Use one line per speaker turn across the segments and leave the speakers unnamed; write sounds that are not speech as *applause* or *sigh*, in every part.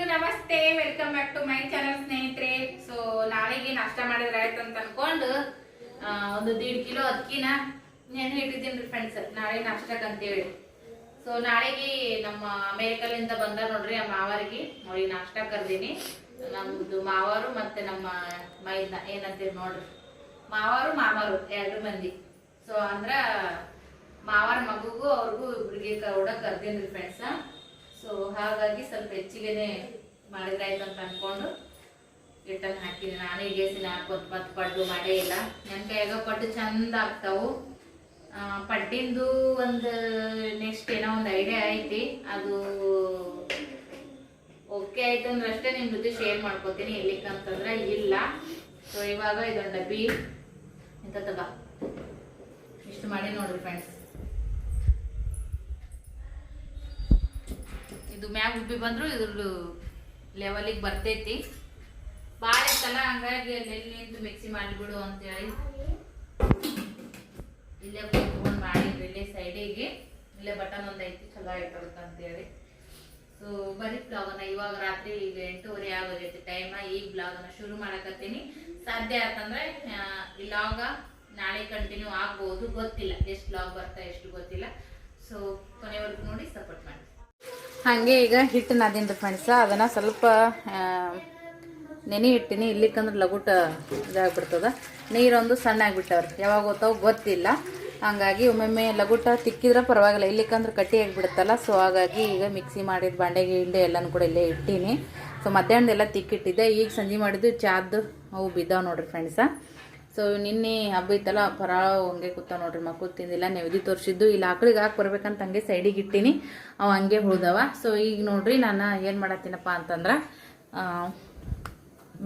ನಮಸ್ತೆ welcome back to my channel ಸ್ನೇಹಿತರೆ. So ನಾಳೆಗೆ ನಾಷ್ಟ ಮಾಡಿದ್ರೆ ಆಯ್ತು ಅಂತ ಅನ್ಕೊಂಡು ಒಂದು ದೀಡ್ ಕಿಲೋ ಅಕ್ಕಿನ ನೆನೆ ಇಟ್ಟಿದ್ದೀನಿ ಫ್ರೆಂಡ್ಸ್ ನಾಳೆ ನಾಷ್ಟಕ್ಕೆ ಅಂತೇಳಿ. ಸೊ ನಾಳೆಗೆ ನಮ್ಮ ಅಮೇರಿಕಲಿಂದ ಬಂದ ನೋಡ್ರಿ ಆ ಮಾವರಿಗೆ. ನೋಡಿ, ನಾಷ್ಟ ಕರ್ದೀನಿ. ನಮ್ದು ಮಾವರು ಮತ್ತೆ ನಮ್ಮ ಮೈದ್ನ. ಏನಂತೀರಿ ನೋಡ್ರಿ. ಮಾವರು, ಮಾಮಾರು, ಎರಡು ಮಂದಿ. ಸೊ ಅಂದ್ರ ಮಾವರ ಮಗುಗೂ ಅವ್ರಿಗೂ ಇಬ್ರಿಗೆ ಕೂಡ ಕರ್ದೀನಿ ಫ್ರೆಂಡ್ಸ್ ಸೊ ಹಾಗಾಗಿ ಸ್ವಲ್ಪ ಹೆಚ್ಚಿಗೆನೆ ಮಾಡಿದ್ರೆ ಅಂತ ಅನ್ಕೊಂಡು ಹಿಟ್ಟನ್ನು ಹಾಕಿನಿ ನಾನೇ ಗೇಸಿನ ಹಾಕೋದು ಮತ್ತು ಪಡ್ಡು ಮಾಡೇ ಇಲ್ಲ. ನನ್ನ ಕೈಯಾಗ ಪಡ್ಡು ಚಂದ ಆಗ್ತಾವು. ಪಡ್ಡಿಂದು ಒಂದು ನೆಕ್ಸ್ಟ್ ಏನೋ ಒಂದು ಐಡಿಯಾ ಐತಿ. ಅದು ಓಕೆ ಆಯ್ತು ಅಂದ್ರೆ ಅಷ್ಟೇ ನಿಮ್ಮ ಜೊತೆ ಶೇರ್ ಮಾಡ್ಕೋತೀನಿ. ಎಲ್ಲಿಕ್ಕಂತಂದ್ರೆ ಇಲ್ಲ. ಸೊ ಇವಾಗ ಇದೊಂದು ಡಬ್ಬಿ. ಇಂಥ ತಗ ಇಷ್ಟು ಮಾಡಿ ನೋಡ್ರಿ ಫ್ರೆಂಡ್ಸ್ ಇದು ಮ್ಯಾಗ ಉಬ್ಬಿ ಬಂದ್ರು ಇದ್ರ ಲೆವೆಲಿಗೆ ಬರ್ತೈತಿ. ಭಾಳ ಇತ್ತಲ್ಲ ಹಂಗಾಗಿ ಅಲ್ಲಿ ನಿಂತು ಮಿಕ್ಸಿ ಮಾಡಿಬಿಡು ಅಂತೇಳಿ. ಇಲ್ಲೇ ಕೂತ್ಕೊಂಡು ಮಾಡಿ ಇಲ್ಲೇ ಸೈಡಿಗೆ ಇಲ್ಲೇ ಬಟನ್ ಒಂದು ಐತಿ ಚಲೋ ಆಯ್ತದಕ್ಕೆ ಅಂತೇಳಿ. ಸೊ ಬರೀ ಬ್ಲಾಗನ್ನ ಇವಾಗ ರಾತ್ರಿ ಈಗ ಎಂಟೂವರೆ ಆಗೋದೈತಿ ಟೈಮ ಈಗ ಬ್ಲಾಗನ್ನ ಶುರು ಮಾಡಕತ್ತೀನಿ. ಸಾಧ್ಯ ಆತಂದ್ರೆ ಈ ಲಾಗ ನಾಳೆ ಕಂಟಿನ್ಯೂ ಆಗ್ಬೋದು, ಗೊತ್ತಿಲ್ಲ. ಎಷ್ಟು ಬ್ಲಾಗ್ ಬರ್ತಾ, ಎಷ್ಟು ಗೊತ್ತಿಲ್ಲ. ಸೊ ಕೊನೆವರೆಗೂ ನೋಡಿ ಸಪೋರ್ಟ್ ಮಾಡಿ. ಹಾಗೆ ಈಗ ಹಿಟ್ಟು ನಾದಿನ್ರಿ ಫ್ರೆಂಡ್ಸ ಅದನ್ನು ಸ್ವಲ್ಪ ನೆನೆ ಇಟ್ಟಿನಿ. ಇಲ್ಲಿಕ್ಕಂದ್ರೆ ಲಗುಟ ಇದಾಗ್ಬಿಡ್ತದ. ನೀರೊಂದು ಸಣ್ಣ ಆಗ್ಬಿಟ್ಟವ್ರಿ ಯಾವಾಗ ಗೊತ್ತಾವ್ ಗೊತ್ತಿಲ್ಲ. ಹಂಗಾಗಿ ಒಮ್ಮೊಮ್ಮೆ ಲಗುಟ ತಿಕ್ಕಿದ್ರೆ ಪರವಾಗಿಲ್ಲ. ಇಲ್ಲಿಕ್ಕಂದ್ರೆ ಕಟ್ಟಿ ಆಗಿಬಿಡುತ್ತಲ್ಲ. ಸೊ ಹಾಗಾಗಿ ಈಗ ಮಿಕ್ಸಿ ಮಾಡಿದ ಬಾಂಡೆ ಗಿಂಡೆ ಎಲ್ಲನೂ ಕೂಡ ಇಲ್ಲೇ ಇಟ್ಟೀನಿ. ಸೊ ಮಧ್ಯಾಹ್ನದೆಲ್ಲ ತಿಕ್ಕಿಟ್ಟಿದ್ದೆ. ಈಗ ಸಂಜೆ ಮಾಡಿದ್ದು ಚಾದ್ದು ಅವು ಬಿದ್ದಾವೆ ನೋಡ್ರಿ ಫ್ರೆಂಡ್ಸ ಸೊ ನಿನ್ನೆ ಹಬ್ಬ ಇತ್ತಲ್ಲ ಪರಾಳ ಹಂಗೆ ಕೂತ ನೋಡ್ರಿ ಮಕ್ಕಳು ತಿಂದಿಲ್ಲ, ನೆವದಿ ತೋರಿಸಿದ್ದು. ಇಲ್ಲಿ ಆಕಳಿಗೆ ಹಾಕಿ ಬರ್ಬೇಕಂತ ಹಂಗೆ ಸೈಡಿಗೆ ಇಟ್ಟಿನಿ. ಅವ ಹಂಗೆ ಉಳ್ದವ ಸೊ ಈಗ ನೋಡ್ರಿ, ನಾನು ಏನು ಮಾಡತ್ತೀನಪ್ಪ ಅಂತಂದ್ರೆ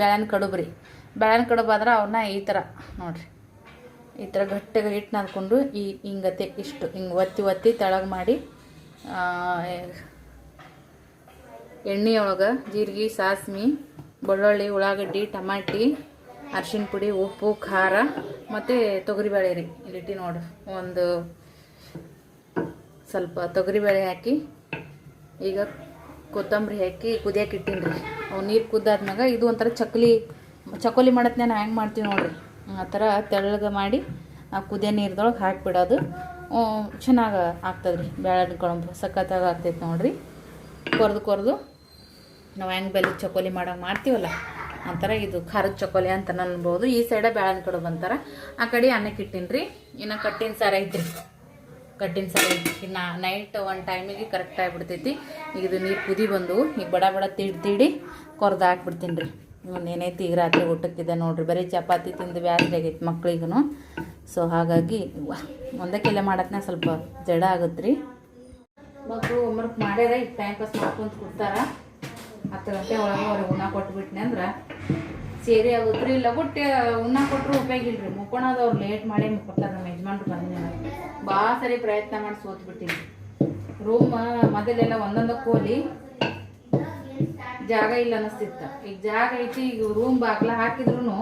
ಬ್ಯಾಳನ್ ಕಡುಬ್ರಿ. ಕಡುಬು ಆದ್ರೆ ಅವನ್ನ ಈ ಥರ ನೋಡ್ರಿ. ಈ ಥರ ಗಟ್ಟಿಗೆ ಹಿಟ್ಟು ನಾದ್ಕೊಂಡು ಈ ಹಿಂಗತೆ ಇಷ್ಟು, ಹಿಂಗೆ ಒತ್ತಿ ಒತ್ತಿ ತೆಳಗೆ ಮಾಡಿ ಎಣ್ಣೆ ಒಳಗೆ ಜೀರಿಗೆ, ಸಾಸ್ಮಿ, ಬೆಳ್ಳುಳ್ಳಿ, ಉಳ್ಳಾಗಡ್ಡಿ, ಟಮಾಟಿ ಅರ್ಶಿಣ ಪುಡಿ, ಉಪ್ಪು, ಖಾರ ಮತ್ತು ತೊಗರಿಬೇಳೆ ರೀ. ಇಲ್ಲಿಟ್ಟು ನೋಡ್ರಿ. ಒಂದು ಸ್ವಲ್ಪ ತೊಗರಿಬೇಳೆ ಹಾಕಿ, ಈಗ ಕೊತ್ತಂಬರಿ ಹಾಕಿ ಕುದಿಯಕ್ಕೆ ಇಟ್ಟೀನಿ ರೀ. ಅವು ನೀರು ಕುದ್ದಾದ್ಮ್ಯಾಗ ಇದು ಒಂಥರ ಚಕ್ಲಿ, ಚಕೋಲಿ ಮಾಡತ್ನ ನಾನು ಹೆಂಗೆ ಮಾಡ್ತೀವಿ ನೋಡ್ರಿ. ಆ ಥರ ತೆಳ್ಳಗೆ ಮಾಡಿ ಆ ಕುದಿಯ ನೀರ್ದೊಳಗೆ ಹಾಕಿಬಿಡೋದು. ಚೆನ್ನಾಗಿ ಆಗ್ತದೆ ರೀ ಕೊಳಂಬು. ಸಖತ್ತಾಗಿ ಆಗ್ತೈತೆ ನೋಡ್ರಿ. ಕೊರ್ದು ಕೊರ್ದು ನಾವು ಹೆಂಗೆ ಬೆಲ್ಲದ ಚಕೋಲಿ ಮಾಡೋಂಗೆ ಮಾಡ್ತೀವಲ್ಲ. ಥರ ಇದು ಖಾರದ ಚಕೋಲಿ ಅಂತ ಅನ್ಬೋದು. ಈ ಸೈಡ ಬ್ಯಾಳನ್ ಕಡೆ ಬಂತಾರ ಆ ಕಡೆ ಅನ್ನಕ್ಕೆ ಇಟ್ಟೀನಿ ರೀ ಇನ್ನು ಕಟ್ಟಿನ ಸಾರ ಐತ್ರಿ. ಕಟ್ಟಿನ ಸಾರ ಐತಿ ನೈಟ್ ಒಂದು ಟೈಮಿಗೆ ಕರೆಕ್ಟ್ ಆಗಿಬಿಡ್ತೈತಿ. ಈಗ ಇದು ನೀರು ಕುದಿ ಬಂದು ಈಗ ಬಡ ಬಡ ತಿಡಿ ತಿಡಿ ಕೊರ್ದು ಹಾಕ್ಬಿಡ್ತೀನಿ ರೀ ಇನ್ನೇನೈತಿ ಈಗ ರಾತ್ರಿ ಊಟಕ್ಕಿದೆ ನೋಡ್ರಿ. ಬರೀ ಚಪಾತಿ ತಿಂದು ಬ್ಯಾಸ್ಗೆ ಆಗೈತಿ ಮಕ್ಳಿಗೂ ಸೊ ಹಾಗಾಗಿ ಒಂದೇ ಒಂದಕ್ಕೆಲ್ಲ ಮಾಡತ್ನ ಸ್ವಲ್ಪ ಜಡ ಆಗುತ್ತೆ ರೀ ಮಕ್ಕಳು ಹೋಮ್ವರ್ಕ್ ಮಾಡ್ಯಾರ, ಈಗ ಟೈಮ್ ಪಾಸ್ ಮಾಡ್ಕೊಂತ ಕೊಡ್ತಾರ ಹತ್ತು ಗಂಟೆ ಒಳಗೆ ಅವ್ರಿಗೆ ಉಣ್ಣ ಕೊಟ್ಬಿಟ್ನೆ ಅಂದ್ರೆ ಸೇರಿ ಆಗುತ್ತೆ ಇಲ್ಲ ಲಗುಟ್ಟೆ ಉಣ್ಣ ಕೊಟ್ಟರು ಉಪಯೋಗ ಇಲ್ರಿ. ಮುಕ್ಕೊಳದವ್ರು ಲೇಟ್ ಮಾಡಿ ಮುಕ್ಕೊತಾರೆ ನಮ್ಮ ಯಜಮಾನ್ರು ಬಂದಿನ ಭಾಳ ಸರಿ ಪ್ರಯತ್ನ ಮಾಡಿ ಸೋತ್ಬಿಟ್ಟಿನಿ ರೂಮ್ ಮೊದಲೆಲ್ಲ ಒಂದೊಂದು ಕೋಲಿ ಜಾಗ ಇಲ್ಲ ಅನ್ನಿಸ್ತಿತ್ತು. ಈಗ ಜಾಗ ಐತಿ, ಈಗ ರೂಮ್ ಬಾಗ್ಲ ಹಾಕಿದ್ರು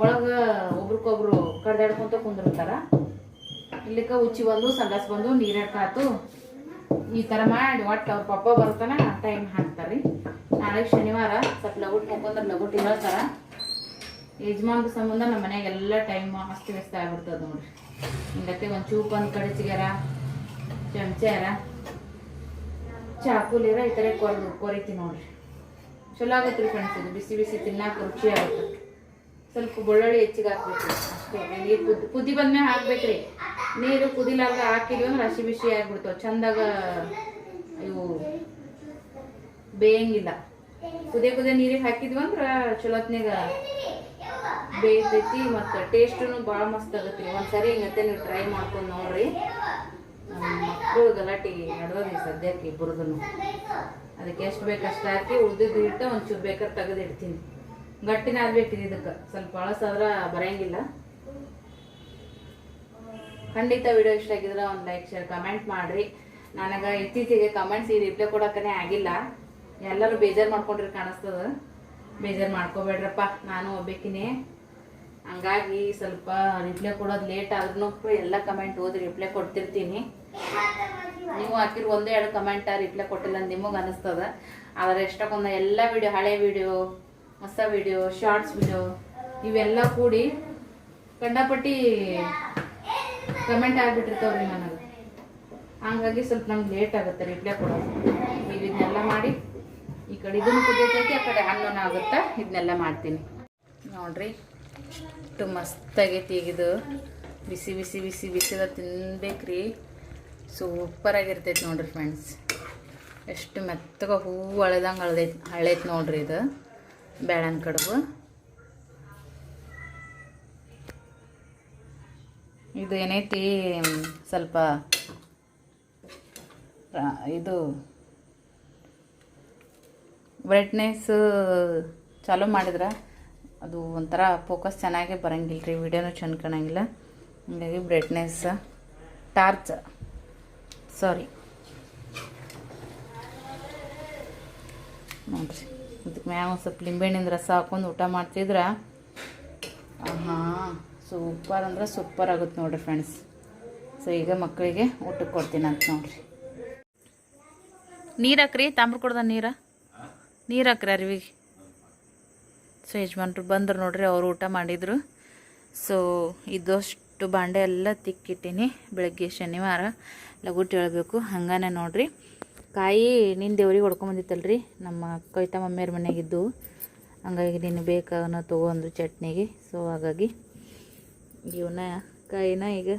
ಒಳಗೆ ಒಬ್ರಿಗೊಬ್ರು ಕಡ್ದಾಡ್ಕೊಂತ ಕುಂದಿರ್ತಾರ. ಇಲ್ಲಿಕ ಉಚ್ಚಿ ಬಂದು ಸಂಡಾಸ್ ಬಂದು ನೀರಾಕಾತು ಈ ಥರ ಮಾಡಿ, ಒಟ್ಟು ಅವ್ರ ಪಪ್ಪ ಆ ಟೈಮ್ ಹಾಕ್ತಾರೆ ನಾಳೆ ಶನಿವಾರ, ಸ್ವಲ್ಪ ಲಗುಟ್ ಮುಖಂದ್ರೆ ಲಗುಟ್ ಇರೋತರ ಯಜಮಾನ್ರ ಸಂಬಂಧ ನಮ್ಮ ಮನೆಯಾಗ ಎಲ್ಲ ಟೈಮ್ ಅಷ್ಟು ವ್ಯಸ್ತ ಆಗ್ಬಿಡ್ತದ ನೋಡ್ರಿ. ಹಿಂಗತ್ತೆ ಒಂದು ಚೂಪ್ ಒಂದು ಕಡಚಿಗ್ಯಾರ ಚಮಚಾರ ಚಾಕುಲಿರ ಈ ಥರ ಕೊರ್ದು ಕೊರಿತಿ ನೋಡ್ರಿ. ಚಲೋ ಆಗುತ್ತೆ ಫ್ರೆಂಡ್ಸ್ ಇದು. ಬಿಸಿ ಬಿಸಿ ತಿನ್ನಾಕ ರುಚಿ ಆಗುತ್ತೆ. ಸ್ವಲ್ಪ ಬೆಳ್ಳುಳ್ಳಿ ಹೆಚ್ಚಿಗೆ ಹಾಕ್ಬೇಕು. ಅಷ್ಟೇ. ನೀರು ಕುದ್ ಕುದಿ ಬಂದ್ಮೇಲೆ ಹಾಕ್ಬೇಕ್ರಿ. ನೀರು ಕುದಿಲಾರ್ದ ಹಾಕಿದ್ವಿ ಅಂದ್ರೆ ಹಸಿ ಬಿಸಿ ಆಗ್ಬಿಡ್ತಾವ. ಚಂದಾಗ ಇವು ಬೇಯಂಗಿಲ್ಲ. ಕುದಿಯ ಕುದೇ ನೀರಿಗೆ ಹಾಕಿದ್ವಿ ಅಂದ್ರೆ ಚಲೋತ್ನಾಗ ಬೇಯ್ತೈತಿ ಮತ್ತು ಟೇಸ್ಟೂ ಭಾಳ ಮಸ್ತ್ ಆಗತ್ತೆ ರೀ ಒಂದ್ಸರಿ ಹಿಂಗತ್ತೆ ನೀವು ಟ್ರೈ ಮಾಡ್ಕೊಂಡು ನೋಡ್ರಿ. ಮಕ್ಕಳು ಗಲಾಟೆ ನಡೆದ್ರಿ ಸದ್ಯಕ್ಕೆ ಇಬ್ಬರದನ್ನು ಅದಕ್ಕೆ ಎಷ್ಟು ಬೇಕು ಅಷ್ಟು ಹಾಕಿ ಉಳ್ದಿದ್ದು ಹಿಟ್ಟು ಒಂಚೂರು ಬೇಕಾದ್ರೆ ತೆಗೆದು ಇಡ್ತೀನಿ ಗಟ್ಟಿನ ಆಗ್ಬೇಕಿದೆ ಇದಕ್ಕೆ. ಸ್ವಲ್ಪ ಅಳಸಾದ್ರೆ ಬರೋಂಗಿಲ್ಲ. ಖಂಡಿತ ವಿಡಿಯೋ ಇಷ್ಟ ಆಗಿದ್ರೆ ಒಂದು ಲೈಕ್ ಶೇರ್ ಕಮೆಂಟ್ ಮಾಡಿರಿ. ನನಗೆ ಇತ್ತೀಚೆಗೆ ಕಮೆಂಟ್ಸ್ ಈ ರಿಪ್ಲೈ ಕೊಡೋಕ್ಕೇ ಆಗಿಲ್ಲ. ಎಲ್ಲರೂ ಬೇಜಾರು ಮಾಡ್ಕೊಂಡ್ರಿ ಕಾಣಿಸ್ತದ. ಬೇಜಾರು ಮಾಡ್ಕೋಬೇಡ್ರಪ್ಪ, ನಾನು ಒಬ್ಬೇಕಿನೇ. ಹಂಗಾಗಿ ಸ್ವಲ್ಪ ರಿಪ್ಲೈ ಕೊಡೋದು ಲೇಟ್ ಆದ್ರೂ ಎಲ್ಲ ಕಮೆಂಟ್ ಓದಿ ರಿಪ್ಲೈ ಕೊಡ್ತಿರ್ತೀನಿ. ನೀವು ಹಾಕಿರೋ ಒಂದೇ ಎರಡು ಕಮೆಂಟ್ ರಿಪ್ಲೈ ಕೊಟ್ಟಿಲ್ಲ ಅಂತ ನಿಮಗೆ ಅನಿಸ್ತದ. ಆದರೆ ಎಷ್ಟಕ್ಕೊಂದು ಎಲ್ಲ ವಿಡಿಯೋ ಹಳೆ ವಿಡಿಯೋ ಹೊಸ ವಿಡಿಯೋ ಶಾರ್ಟ್ಸ್ ವಿಡಿಯೋ ಇವೆಲ್ಲ ಕೂಡಿ ಕಂಡಪಟ್ಟಿ ಕಮೆಂಟ್ ಆಗಿಬಿಟ್ಟಿರ್ತಾವ್ರಿ ನನಗೆ. ಹಂಗಾಗಿ ಸ್ವಲ್ಪ ನಮ್ಗೆ ಲೇಟ್ ಆಗುತ್ತೆ ರಿಪ್ಲೈ ಕೊಡೋದು. ನೀವು ಇದನ್ನೆಲ್ಲ ಮಾಡಿ ಈ ಕಡೆ ಇದನ್ನು ಕುದಿಯತೈತಿ ಆ ಕಡೆ ಅನ್ನನ ಆಗುತ್ತಾ? ಇದನ್ನೆಲ್ಲ ಮಾಡ್ತೀನಿ. ನೋಡ್ರಿ, ಇಷ್ಟು ಮಸ್ತಾಗೈತಿ ಈಗಿದು ಬಿಸಿ ಬಿಸಿ ಬಿಸಿ ಬಿಸಿ ಬಿಸಿದ ತಿನ್ಬೇಕ್ರಿ. ಸೂಪರ್ ಆಗಿರ್ತೈತಿ ನೋಡ್ರಿ ಫ್ರೆಂಡ್ಸ್ ಎಷ್ಟು ಮೆತ್ತಗ ಹೂ ಅಳೆದಂಗೆ ಅಳದೈತಿ ಹಳೈತಿ ನೋಡ್ರಿ ಇದು. ಬೇಳನ್ ಕಡುಬು. ಇದು ಏನೈತಿ? ಸ್ವಲ್ಪ ಇದು ಬ್ರೈಟ್ನೆಸ್ ಚಾಲೂ ಮಾಡಿದ್ರೆ ಅದು ಒಂಥರ ಫೋಕಸ್ ಚೆನ್ನಾಗೇ ಬರಂಗಿಲ್ಲ ರೀ ವಿಡಿಯೋನೂ ಚೆಂದ ಕಾಣಂಗಿಲ್ಲ. ಹಂಗಾಗಿ ಬ್ರೈಟ್ನೆಸ್, ಟಾರ್ಚ್, ಸಾರಿ. ನೋಡ್ರಿ ಇದಕ್ಕೆ ಮ್ಯಾಗ ಒಂದು ಸ್ವಲ್ಪ ಲಿಂಬೆಹಣ್ಣಿನ ರಸ ಹಾಕೊಂಡು ಊಟ ಮಾಡ್ತಿದ್ರೆ ಹಾಂ ಸೂಪರ್ ಅಂದ್ರೆ ಸೂಪರ್ ಆಗುತ್ತೆ ನೋಡ್ರಿ ಫ್ರೆಂಡ್ಸ್. ಸೊ, ಈಗ ಮಕ್ಕಳಿಗೆ ಊಟಕ್ಕೆ ಕೊಡ್ತೀನಿ ಅಂತ ನೋಡ್ರಿ. ನೀರು ಹಾಕ್ರಿ, ತಾಮ್ರ ಕೊಡ್ದ ನೀರ? ನೀರು ಹಾಕ್ರಿ ಅರಿವಿಗೆ ಸೊ ಯಜಮಾನ್ರು ಬಂದ್ರು ನೋಡ್ರಿ, ಅವರು ಊಟ ಮಾಡಿದರು. ಸೊ ಇದಷ್ಟು ಬಾಂಡೆ ಎಲ್ಲ ತಿಕ್ಕಿಟ್ಟಿನಿ ಬೆಳಗ್ಗೆ, ಶನಿವಾರ. ಲಗೂಟ್ ಹೇಳಬೇಕು, ಹಂಗಾನೆ ನೋಡ್ರಿ. ಕಾಯಿ ನಿನ್ನ ದೇವ್ರಿಗೆ ಹೊಡ್ಕೊಂಬಂದಿತ್ತಲ್ರಿ? ನಮ್ಮ ಕವಿತಾ ಮಮ್ಮಿಯವ್ರ ಮನೆಗಿದ್ದು. ಹಂಗಾಗಿ ನೀನು ಬೇಕಾಗನ ತೊಗೊಂಡು ಚಟ್ನಿಗೆ. ಸೊ ಹಾಗಾಗಿ ಇವನ್ನ ಕಾಯಿನ ಈಗ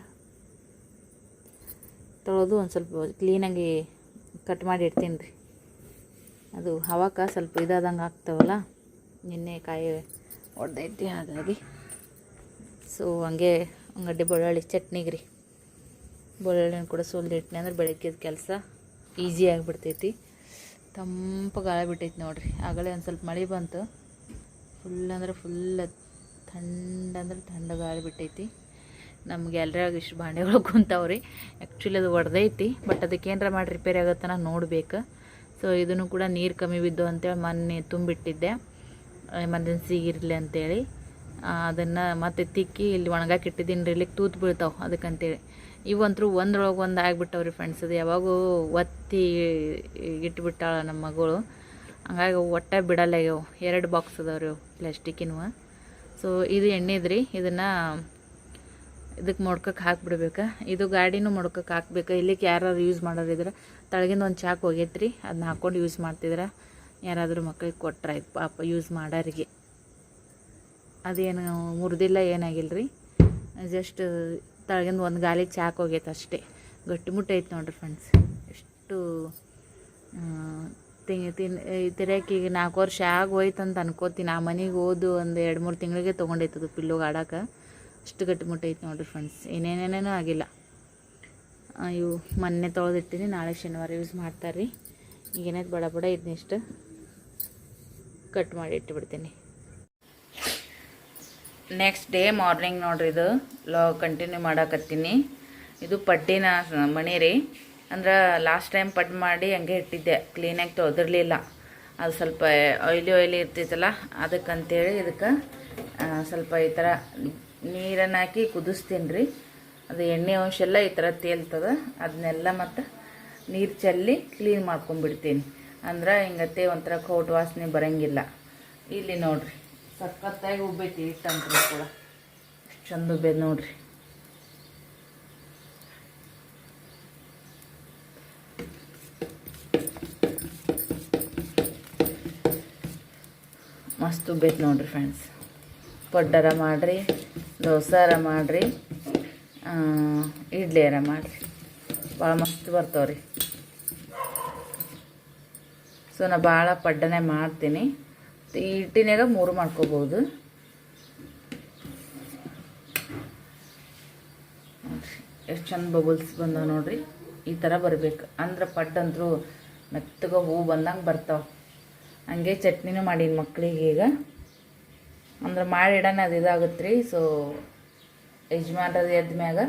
ತೊಳೆದು ಒಂದು ಸ್ವಲ್ಪ ಕ್ಲೀನಾಗಿ ಕಟ್ ಮಾಡಿ ಇಡ್ತೀನಿ ರೀ. ಅದು ಹವಾಕ ಸ್ವಲ್ಪ ಇದಾದಂಗೆ ಆಗ್ತಾವಲ್ಲ? ನಿನ್ನೆ ಕಾಯಿ ಹೊಡೆದೈತಿ ಹಾಗಾಗಿ. ಸೊ ಹಂಗೆ ಅಂಗಡಿ ಬೆಳ್ಳುಳ್ಳಿ ಚಟ್ನಿಗೆ ರೀ ಬೆಳ್ಳುಳ್ಳಿನ ಕೂಡ ಸುಲ್ದು ಇಟ್ನಿ ಅಂದ್ರೆ ಬೆಳಗ್ಗೆದ ಕೆಲಸ ಈಸಿ ಆಗಿಬಿಡ್ತೈತಿ. ತಂಪು ಗಾಳಿ ಬಿಟ್ಟೈತಿ ನೋಡಿರಿ. ಆಗಲೇ ಒಂದು ಸ್ವಲ್ಪ ಮಳೆ ಬಂತು. ಫುಲ್ ಅಂದ್ರೆ ಫುಲ್ ಥಂಡ ಅಂದ್ರೆ ಥಂಡ ಗಾಳಿ ಬಿಟ್ಟೈತಿ. ನಮ್ಗೆ ಎಲ್ಲರಾಗ ಇಷ್ಟು ಬಾಂಡೆಗಳು ಕುಂತಾವ್ರಿ. ಆ್ಯಕ್ಚುಲಿ ಅದು ಒಡೆದೈತಿ ಬಟ್ ಅದಕ್ಕೆ ಏನಾರ ಮಾಡಿ ರಿಪೇರಿ ಆಗತ್ತನ ನೋಡ್ಬೇಕು. ಸೊ ಇದನ್ನು ಕೂಡ ನೀರು ಕಮ್ಮಿ ಬಿದ್ದು ಅಂತೇಳಿ ಮೊನ್ನೆ ತುಂಬಿಟ್ಟಿದ್ದೆ. ಎಮರ್ಜೆನ್ಸಿ ಇರಲಿ ಅಂತೇಳಿ. ಅದನ್ನು ಮತ್ತೆ ತಿಕ್ಕಿ ಇಲ್ಲಿ ಒಣಗಾಕಿಟ್ಟಿದ್ದೀನಿ ರೀ ಇಲ್ಲಿಗೆ ತೂತು ಬೀಳ್ತಾವೆ ಅದಕ್ಕಂತೇಳಿ. ಇವಂತರೂ ಒಂದ್ರೊಳಗೆ ಒಂದು ಆಗಿಬಿಟ್ಟವ್ರಿ ಫ್ರೆಂಡ್ಸ್ ಅದು ಯಾವಾಗೂ ಒತ್ತಿ ಇಟ್ಬಿಟ್ಟಾಳ ನಮ್ಮ ಮಗಳು. ಹಂಗಾಗಿ ಒಟ್ಟೆ ಬಿಡಲ್ಲ ಇವು. ಎರಡು ಬಾಕ್ಸ್ ಅದಾವ್ರಿ ಪ್ಲಾಸ್ಟಿಕ್ಕಿನವ ಸೊ ಇದು ಎಣ್ಣೆದ್ರಿ ಇದನ್ನು ಇದಕ್ಕೆ ಮೊಡ್ಕಕ್ಕೆ ಹಾಕ್ಬಿಡ್ಬೇಕು? ಇದು ಗಾಡಿನೂ ಮೊಡ್ಕಕ್ಕೆ ಹಾಕ್ಬೇಕು? ಇಲ್ಲಿಗೆ ಯಾರು ಯೂಸ್ ಮಾಡೋರಿದ್ರೆ ತಳಗಿಂದ ಒಂದು ಚಾಕ್ ಹೋಗೈತ್ರಿ ಅದನ್ನ ಹಾಕ್ಕೊಂಡು ಯೂಸ್ ಮಾಡ್ತಿದ್ರೆ, ಯಾರಾದರೂ ಮಕ್ಳಿಗೆ ಕೊಟ್ರಾಯ್ತು ಪಾಪ ಯೂಸ್ ಮಾಡೋರಿಗೆ. ಅದೇನು ಮುರಿದಿಲ್ಲ ಏನಾಗಿಲ್ಲ ರೀ ಜಸ್ಟ್ ತಳಗಿಂದ ಒಂದು ಗಾಲಿ ಚಾಕ್ ಹೋಗೈತೆ ಅಷ್ಟೇ. ಗಟ್ಟಿಮುಟ್ಟ ಐತೆ ನೋಡ್ರಿ ಫ್ರೆಂಡ್ಸ್ ಎಷ್ಟು ತಿಂಗ್, ತಿನ್ ತಿರ್ಯಾಕೆ ಈಗ ನಾಲ್ಕು ವರ್ಷ ಆಗಿ ಹೋಯ್ತು ಅಂತ ಅನ್ಕೋತೀನಿ. ಆ ಮನೆಗೆ ಓದು ಒಂದು ಎರಡು ಮೂರು ತಿಂಗಳಿಗೆ ತೊಗೊಂಡೈತದು ಪಿಲ್ಲುಗೆ ಆಡೋಕೆ. ಅಷ್ಟು ಗಟ್ಟಿಮುಟ್ಟ ಐತೆ ನೋಡ್ರಿ ಫ್ರೆಂಡ್ಸ್ ಏನೇನೇನೇನೂ ಆಗಿಲ್ಲ. ಇವು ಮೊನ್ನೆ ತೊಳೆದಿಟ್ಟಿನಿ, ನಾಳೆ ಶನಿವಾರ ಯೂಸ್ ಮಾಡ್ತಾರೆ ರೀ ಈಗೇನೈತೆ ಬಡ ಬಡ ಇದನ್ನಿಷ್ಟು ಕಟ್ ಮಾಡಿ ಇಟ್ಟುಬಿಡ್ತೀನಿ ನೆಕ್ಸ್ಟ್ ಡೇ ಮಾರ್ನಿಂಗ್ ನೋಡ್ರಿ ಇದು ಲಾ ಕಂಟಿನ್ಯೂ ಮಾಡಾಕತ್ತೀನಿ. ಇದು ಪಡ್ಡಿನ ಮಣಿ ರೀ. ಅಂದ್ರೆ ಲಾಸ್ಟ್ ಟೈಮ್ ಪಡ್ ಮಾಡಿ ಹಂಗೆ ಇಟ್ಟಿದ್ದೆ ಕ್ಲೀನಾಗಿ ತೊಳೆದಿರಲಿಲ್ಲ. ಅದು ಸ್ವಲ್ಪ ಆಯ್ಲಿ ಆಯ್ಲಿ ಇರ್ತೈತಲ್ಲ ಅದಕ್ಕಂತೇಳಿ ಇದಕ್ಕೆ ಸ್ವಲ್ಪ ಈ ಥರ ನೀರನ್ನು ಹಾಕಿ ಕುದಿಸ್ತೀನಿ ರೀ ಅದು ಎಣ್ಣೆ ಅಂಶ ಎಲ್ಲ ಈ ಥರ ತೇಲ್ತದೆ ಅದನ್ನೆಲ್ಲ ಮತ್ತು ನೀರು ಚೆಲ್ಲಿ ಕ್ಲೀನ್ ಮಾಡ್ಕೊಂಡ್ಬಿಡ್ತೀನಿ. ಅಂದ್ರೆ ಹಿಂಗತ್ತೆ ಒಂಥರ ಕೌಟ್ ವಾಸನೆ ಬರಂಗಿಲ್ಲ. ಇಲ್ಲಿ ನೋಡ್ರಿ. ಸಖತ್ತಾಗಿ ಉಬ್ಬೈತಿ ಅಂತ ಕೂಡ. ಚಂದ ಉಬ್ಬೇದು ನೋಡ್ರಿ. ಮಸ್ತ್ ಉಬ್ಬೇತು ನೋಡ್ರಿ ಫ್ರೆಂಡ್ಸ್ ಪಡ್ಡರ ಮಾಡಿರಿ ದೋಸಾರ ಮಾಡಿರಿ. ಇಡ್ಲಿಯಾರ ಮಾಡಿರಿ. ಭಾಳ ಮಸ್ತ್ ಬರ್ತಾವ್ರಿ. ಸೊ ನಾ ಭಾಳ ಪಡ್ಡನೆ ಮಾಡ್ತೀನಿ. ಈ ಹಿಟ್ಟಿನಾಗ ಮೂರು ಮಾಡ್ಕೋಬೋದು. ಎಷ್ಟು ಚಂದ ಬಬಲ್ಸ್ ಬಂದವ ನೋಡ್ರಿ. ಈ ಥರ ಬರಬೇಕು. ಅಂದ್ರೆ ಪಡ್ಡಂದ್ರು ಮೆತ್ತಗೆ ಹೂವು ಬಂದಂಗೆ ಬರ್ತಾವೆ. ಹಂಗೆ ಚಟ್ನಿನೂ ಮಾಡೀನಿ ಮಕ್ಕಳಿಗೆ ಈಗ. ಅಂದ್ರೆ ಮಾಡಿಡೋಣ ಅದು ಇದಾಗುತ್ತೆ ರೀ ಸೊ ಯಜಮಾನ್ರದ್ದು ಎದ್ದ ಮ್ಯಾಗ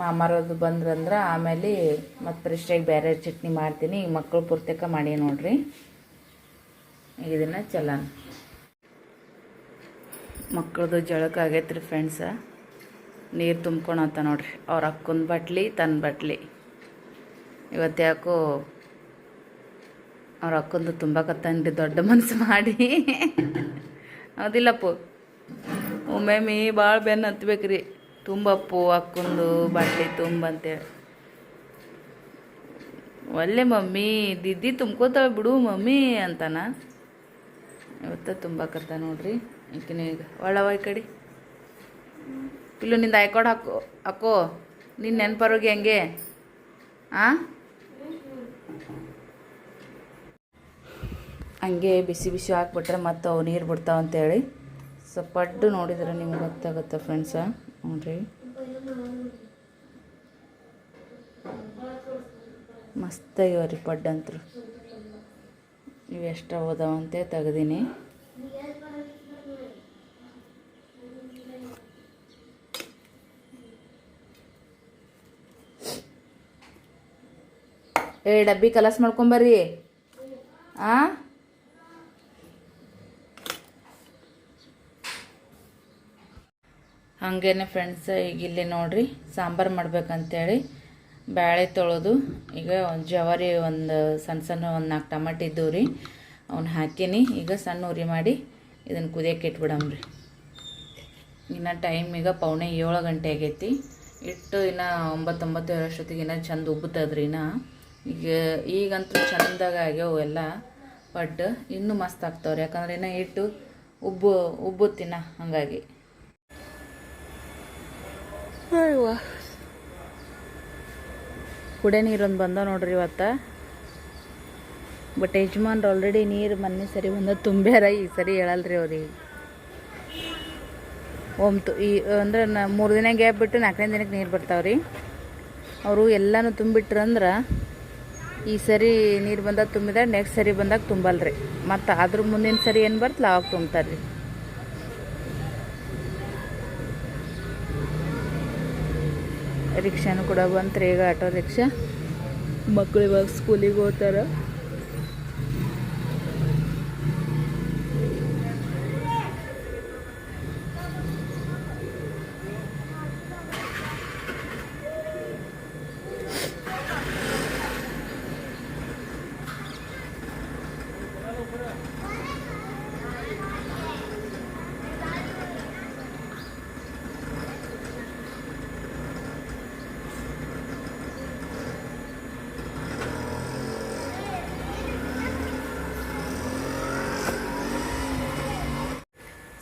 ಮಾಮಾರದು ಬಂದ್ರಂದ್ರೆ ಆಮೇಲೆ ಮತ್ತು ಫ್ರೆಶ್ಶಾಗಿ ಬೇರೆ ಚಟ್ನಿ ಮಾಡ್ತೀನಿ. ಈಗ ಮಕ್ಕಳು ಪುರ್ತಕ ಮಾಡಿ ನೋಡ್ರಿ. ಇದನ್ನ ಚಲನ. ಮಕ್ಕಳದು ಜಳಕ ಆಗೈತೆ ರೀ ಫ್ರೆಂಡ್ಸ ನೀರು ತುಂಬ್ಕೊಳತ್ತ ನೋಡ್ರಿ. ಅವ್ರ ಅಕ್ಕನ ಬಟ್ಲಿ ತನ್ನ ಬಟ್ಲಿ. ಇವತ್ತು ಯಾಕೋ ಅವ್ರ ಅಕ್ಕಂದು ತುಂಬ ಕತ್ತನ್ರಿ ದೊಡ್ಡ ಮನಸ್ಸು ಮಾಡಿ. ಹೌದಿಲ್ಲಪ್ಪು? ಒಮ್ಮೊಮ್ಮೆ ಭಾಳ ಬೆನ್ನು ಹತ್ಬೇಕು ರೀ ತುಂಬಪ್ಪು ಅಕ್ಕಂದು ಬಟ್ಟೆ ತುಂಬ ಅಂತೇಳಿ ಒಳ್ಳೆ ಮಮ್ಮಿ, ದಿದ್ದಿ ತುಂಬ್ಕೋತಾಳೆ ಬಿಡು ಮಮ್ಮಿ ಅಂತಾನ. ಇವತ್ತು ತುಂಬಾಕತ್ತ ನೋಡ್ರಿ. ಈಕಿನ ಈಗ ಒಳವ ಈ ಕಡೆ. ಇಲ್ಲೂ ನಿಂದ ಐಕಾರ್ಡ್ ಹಾಕೋ ಹಾಕೋ. ನಿನ್ನ ನೆನಪರೋಗಿ ಹೆಂಗೆ. ಆ? ಹಂಗೆ ಬಿಸಿ ಬಿಸಿ ಹಾಕ್ಬಿಟ್ರೆ ಮತ್ತು ಅವು ನೀರು ಬಿಡ್ತಾವ ಅಂತೇಳಿ ಸೊ ಪಡ್ಡು ನೋಡಿದ್ರೆ ನಿಮ್ಗೆ ಗೊತ್ತಾಗುತ್ತೆ ಫ್ರೆಂಡ್ಸ ನೋಡ್ರಿ. ಮಸ್ತಾಗಿವ ರೀ ಪಡ್ಡು ಅಂತೂ ಇವು ಎಷ್ಟು ತೆಗ್ದೀನಿ. ಏ ಡಬ್ಬಿ ಕಲಸ್ ಮಾಡ್ಕೊಂಬರ್ರಿ ಆ? ಹಾಗೇನೆ ಫ್ರೆಂಡ್ಸ್ ಈಗ ಇಲ್ಲಿ ನೋಡ್ರಿ, ಸಾಂಬಾರು ಮಾಡ್ಬೇಕಂತೇಳಿ ಬ್ಯಾಳೆ ತೊಳೆದು, ಈಗ ಒಂದು ಜವಾರಿ ಒಂದು ಸಣ್ಣ ಸಣ್ಣ ಒಂದು ನಾಲ್ಕು ಟಮಾಟಿ ಇದ್ದವು ರೀ, ಅವ್ನು ಹಾಕಿನಿ, ಈಗ ಸಣ್ಣ ಉರಿ ಮಾಡಿ ಇದನ್ನು ಕುದಿಯಕ್ಕೆ ಇಟ್ಬಿಡಮ್ರಿ. ಇನ್ನು ಟೈಮ್ ಈಗ ಪೌಣೆ ಏಳು ಗಂಟೆ ಆಗೈತಿ, ಇಟ್ಟು ಇನ್ನು ಒಂಬತ್ತೊಂಬತ್ತು ಒಂಬತ್ತು ಅಷ್ಟೊತ್ತಿಗೆ ಇನ್ನೂ ಚಂದ ಉಬ್ಬುತ್ತದ್ರಿ ಇನ್ನು. ಈಗ ಈಗಂತೂ ಚಂದಾಗ ಆಗ್ಯಾವ ಎಲ್ಲ ಬಟ್ ಇನ್ನೂ ಮಸ್ತ್ ಆಗ್ತಾವ್ರಿ, ಯಾಕಂದ್ರೆ ಇನ್ನು ಇಟ್ಟು ಉಬ್ಬು, ಉಬ್ಬುತ್ತಿನ ಹಾಗಾಗಿ. ಅಯ್ಯವ್ವ. ಕುಡಿಯೋ ನೀರೊಂದು ಬಂದ ನೋಡ್ರಿ ಇವತ್ತು. ಬಟ್ ಯಜಮಾನ್ರು ಆಲ್ರೆಡಿ ನೀರು ಮೊನ್ನೆ ಸರಿ ಬಂದ ತುಂಬ್ಯಾರ, ಈ ಸರಿ ಹೇಳಲ್ರಿ ಅವ್ರಿಗೆ. ಒಮ್ ತು ಈ ಅಂದ್ರೆ ನಾ ಮೂರು ದಿನ ಗ್ಯಾಪ್ ಬಿಟ್ಟು ನಾಲ್ಕನೇ ದಿನಕ್ಕೆ ನೀರು ಬರ್ತಾವ್ರಿ. ಅವರು ಎಲ್ಲನೂ ತುಂಬಿಟ್ರಂದ್ರೆ ಈ ಸರಿ ನೀರು ಬಂದಾಗ ತುಂಬಿದಾಗ ನೆಕ್ಸ್ಟ್ ಸರಿ ಬಂದಾಗ ತುಂಬಲ್ರಿ. ಮತ್ತು ಅದ್ರ ಮುಂದಿನ ಸರಿ ಏನು ಬರ್ತಲ್ಲ, ಅವಾಗ ತುಂಬ್ತಾರೆ ರೀ ರಿಕ್ಷಾನು ಕೂಡ ಬಂತ್ರಿ ಈಗ ಆಟೋ ರಿಕ್ಷಾ. ಮಕ್ಕಳು ಇವಾಗ ಸ್ಕೂಲಿಗೆ ಹೋಗ್ತಾರ.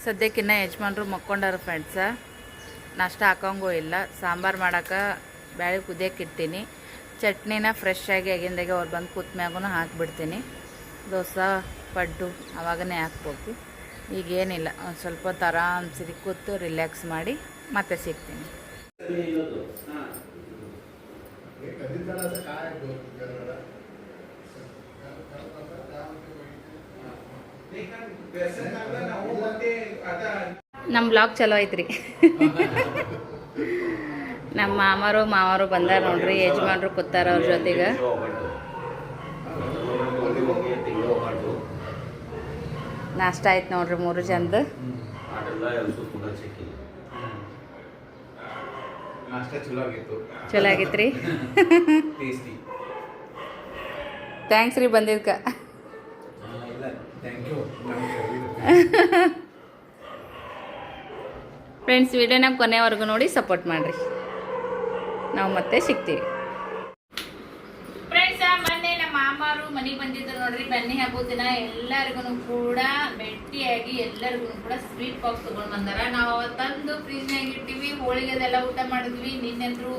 ಸದ್ಯಕ್ಕಿನ್ನ ಯಜಮಾನ್ರು ಮಕ್ಕೊಂಡಾರ ಫ್ರೆಂಡ್ಸ ನಾಷ್ಟ ಹಾಕೋಂಗೂ ಇಲ್ಲ. ಸಾಂಬಾರು ಮಾಡೋಕೆ ಬ್ಯಾಳೆ ಕುದಿಯೋಕೆ ಇಡ್ತೀನಿ ಚಟ್ನಿನ ಫ್ರೆಶ್ ಆಗಿ ಆಗಿಂದಾಗೆ ಅವ್ರು ಬಂದು ಕೂತ್ ಮ್ಯಾಗೂ ಹಾಕಿಬಿಡ್ತೀನಿ. ದೋಸೆ, ಪಡ್ಡು ಅವಾಗನೇ ಹಾಕ್ಬೇಕು. ಈಗೇನಿಲ್ಲ. ಒಂದು ಸ್ವಲ್ಪ ಹೊತ್ತು ಆರಾಮ್ಸರಿ ಕೂತು ರಿಲ್ಯಾಕ್ಸ್ ಮಾಡಿ ಮತ್ತೆ ಸಿಗ್ತೀನಿ. ನಮ್ಮ ಬ್ಲಾಗ್ ಚಲೋ ಐತ್ರಿ. ನಮ್ಮ ಮಾಮರು ಮಾವರು ಬಂದಾರ ನೋಡ್ರಿ ಯಜಮಾನ್ರು ಕೂತಾರ ಅವ್ರ ಜೊತೆಗೆ. ನಾಷ್ಟ ಆಯ್ತು ನೋಡ್ರಿ ಮೂರು ಜನದ.
ಚಲೋ ಆಗಿತ್ತು ಟೇಸ್ಟಿ
ಥ್ಯಾಂಕ್ಸ್ ರೀ ಬಂದಿದ್ಕ. ಫ್ರೆಂಡ್ಸ್ *laughs* ವಿಡಿಯೋನ ಕೊನೆವರೆಗೂ ನೋಡಿ ಸಪೋರ್ಟ್ ಮಾಡ್ರಿ. ನಾವು ಮತ್ತೆ ಸಿಗ್ತೀವಿ. ಫ್ರೆಂಡ್ಸ್ ಮೊನ್ನೆ ನಮ್ಮ ಮಾಮಾರು ಮನೆಗೆ ಬಂದಿದ್ರು ನೋಡ್ರಿ ಬನ್ನಿ ಹಬ್ಬದ ದಿನ ಎಲ್ಲರಿಗೂ ಕೂಡ ಬೆಟ್ಟಿಯಾಗಿ ಎಲ್ಲರಿಗೂ ಕೂಡ ಸ್ವೀಟ್ ಬಾಕ್ಸ್ ತಗೊಂಡ್ ಬಂದಾರ. ನಾವು ತಂದು ಫ್ರಿಜ್ನಾಗ ಇಟ್ಟಿವಿ ಹೋಳಿಗೆದೆಲ್ಲ ಊಟ ಮಾಡಿದ್ವಿ. ನಿನ್ನೆಂದ್ರು